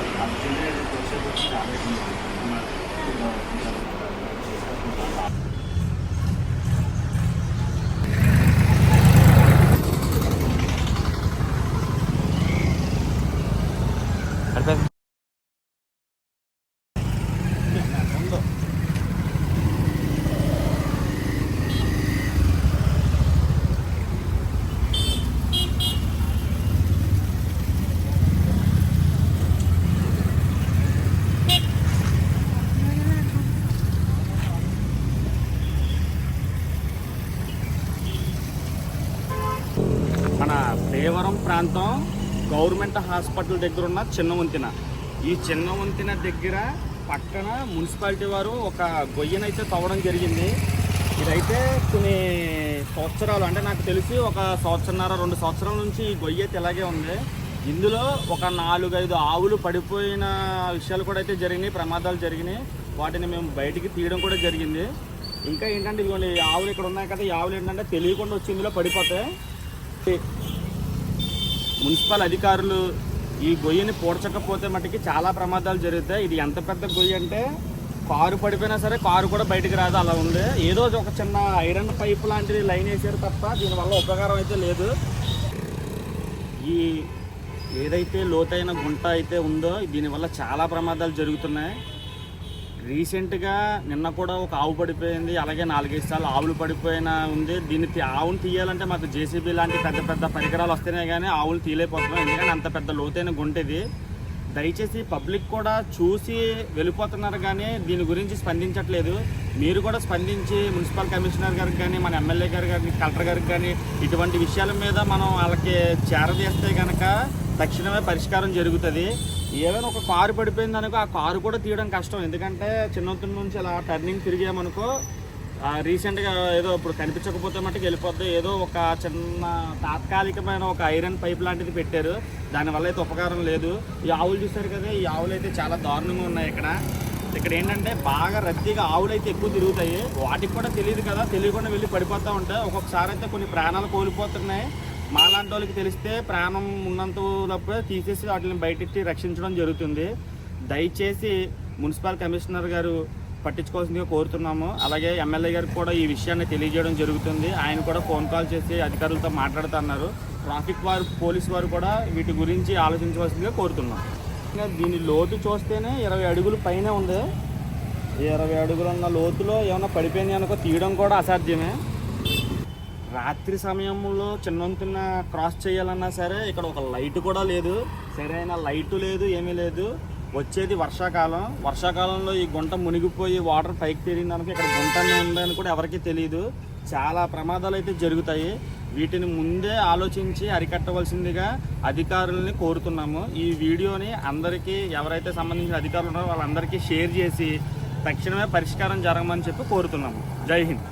మన దేవరం ప్రాంతం government hospital దగ్గర ఉన్న చిన్న వంతెన ఈ చిన్న వంతెన దగ్గర పక్కన మున్సిపాలిటీ వారు ఒక గొయ్యనైతే తవ్వడం జరిగింది. ఇదైతే కొన్ని సంవత్సరాలు అంటే నాకు తెలిసి ఒక సంవత్సరన్నర రెండు సంవత్సరాల నుంచి ఈ గొయ్య అయితే ఇలాగే ఉంది. ఇందులో ఒక నాలుగైదు ఆవులు పడిపోయిన విషయాలు కూడా అయితే జరిగినాయి ప్రమాదాలు జరిగినాయి. వాటిని మేము బయటికి తీయడం కూడా జరిగింది. ఇంకా ఏంటంటే ఇదిగోండి ఆవులు ఇక్కడ ఉన్నాయి కదా ఈ ఆవులు ఏంటంటే తెలియకుండా వచ్చి ఇందులో పడిపోతాయి. మున్సిపల్ అధికారులు ఈ గొయ్యిని పూడ్చకపోతే మటుకి చాలా ప్రమాదాలు జరుగుతాయి. ఇది ఎంత పెద్ద గొయ్యి అంటే కారు పడిపోయినా సరే కారు కూడా బయటికి రాదు అలా ఉంది. ఏదో ఒక చిన్న ఐరన్ పైప్ లాంటిది లైన్ వేసారు తప్ప దీనివల్ల ఉపకారం అయితే లేదు. ఈ ఏదైతే లోతైన గుంట అయితే ఉందో దీనివల్ల చాలా ప్రమాదాలు జరుగుతున్నాయి. రీసెంట్గా నిన్న కూడా ఒక ఆవు పడిపోయింది అలాగే నాలుగైదు సార్లు ఆవులు పడిపోయిన ఉంది. దీన్ని ఆవును తీయాలంటే మాకు జేసీబీ లాంటి పెద్ద పెద్ద పరికరాలు వస్తేనే కానీ ఆవులు తీయలేకపోతున్నాం. ఎందుకంటే అంత పెద్ద లోతైన గుంటది దయచేసి పబ్లిక్ కూడా చూసి వెళ్ళిపోతున్నారు కానీ దీని గురించి స్పందించట్లేదు. మీరు కూడా స్పందించి మున్సిపల్ కమిషనర్ గారికి కానీ మన ఎమ్మెల్యే గారు కానీ కలెక్టర్ గారికి కానీ ఇటువంటి విషయాల మీద మనం వాళ్ళకి చేరదీస్తే కనుక తక్షణమే పరిష్కారం జరుగుతుంది. ఏదైనా ఒక కారు పడిపోయింది అనుకో ఆ కారు కూడా తీయడం కష్టం. ఎందుకంటే చిన్నతనం నుంచి అలా టర్నింగ్ తిరిగామనుకో రీసెంట్గా ఏదో ఇప్పుడు కనిపించకపోతే మట్టుకు వెళ్ళిపోద్ది. ఏదో ఒక చిన్న తాత్కాలికమైన ఒక ఐరన్ పైప్ లాంటిది పెట్టారు. దానివల్ల అయితే ఉపకారం లేదు. ఈ ఆవులు చూసారు కదా ఈ ఆవులు అయితే చాలా దారుణంగా ఉన్నాయి ఇక్కడ. ఇక్కడ ఏంటంటే బాగా రద్దీగా ఆవులు అయితే ఎక్కువ తిరుగుతాయి. వాటికి కూడా తెలియదు కదా తెలియకుండా వెళ్ళి పడిపోతూ ఉంటాయి. ఒక్కొక్కసారి అయితే కొన్ని ప్రాణాలు కోల్పోతున్నాయి. మాలాంటి వాళ్ళకి తెలిస్తే ప్రాణం ఉన్నంతలోపే తీసేసి వాటిని బయటెట్టి రక్షించడం జరుగుతుంది. దయచేసి మున్సిపల్ కమిషనర్ గారు పట్టించుకోవాల్సిందిగా కోరుతున్నాము. అలాగే ఎమ్మెల్యే గారికి కూడా ఈ విషయాన్ని తెలియజేయడం జరుగుతుంది. ఆయన కూడా ఫోన్ కాల్ చేసి అధికారులతో మాట్లాడుతున్నారు. ట్రాఫిక్ వారు పోలీస్ వారు కూడా వీటి గురించి ఆలోచించవలసిందిగా కోరుతున్నాం. ఇంకా దీని లోతు చూస్తేనే ఇరవై అడుగుల పైన ఉంది. ఇరవై అడుగులు ఉన్న లోతులో ఏమైనా పడిపోయింది అనుకో తీయడం కూడా అసాధ్యమే. రాత్రి సమయంలో చిన్నంతున్న క్రాస్ చేయాలన్నా సరే ఇక్కడ ఒక లైట్ కూడా లేదు. సరైన లైట్ లేదు ఏమీ లేదు. వచ్చేది వర్షాకాలం. వర్షాకాలంలో ఈ గుంట మునిగిపోయి వాటర్ పైకి తిరిగిందనుకో ఇక్కడ గుంట ఉందని కూడా ఎవరికీ తెలియదు చాలా ప్రమాదాలు అయితే జరుగుతాయి. వీటిని ముందే ఆలోచించి అరికట్టవలసిందిగా అధికారులని కోరుతున్నాము. ఈ వీడియోని అందరికీ ఎవరైతే సంబంధించిన అధికారులు ఉన్నారో వాళ్ళందరికీ షేర్ చేసి తక్షణమే పరిష్కారం జరగమని చెప్పి కోరుతున్నాము. జై హింద్.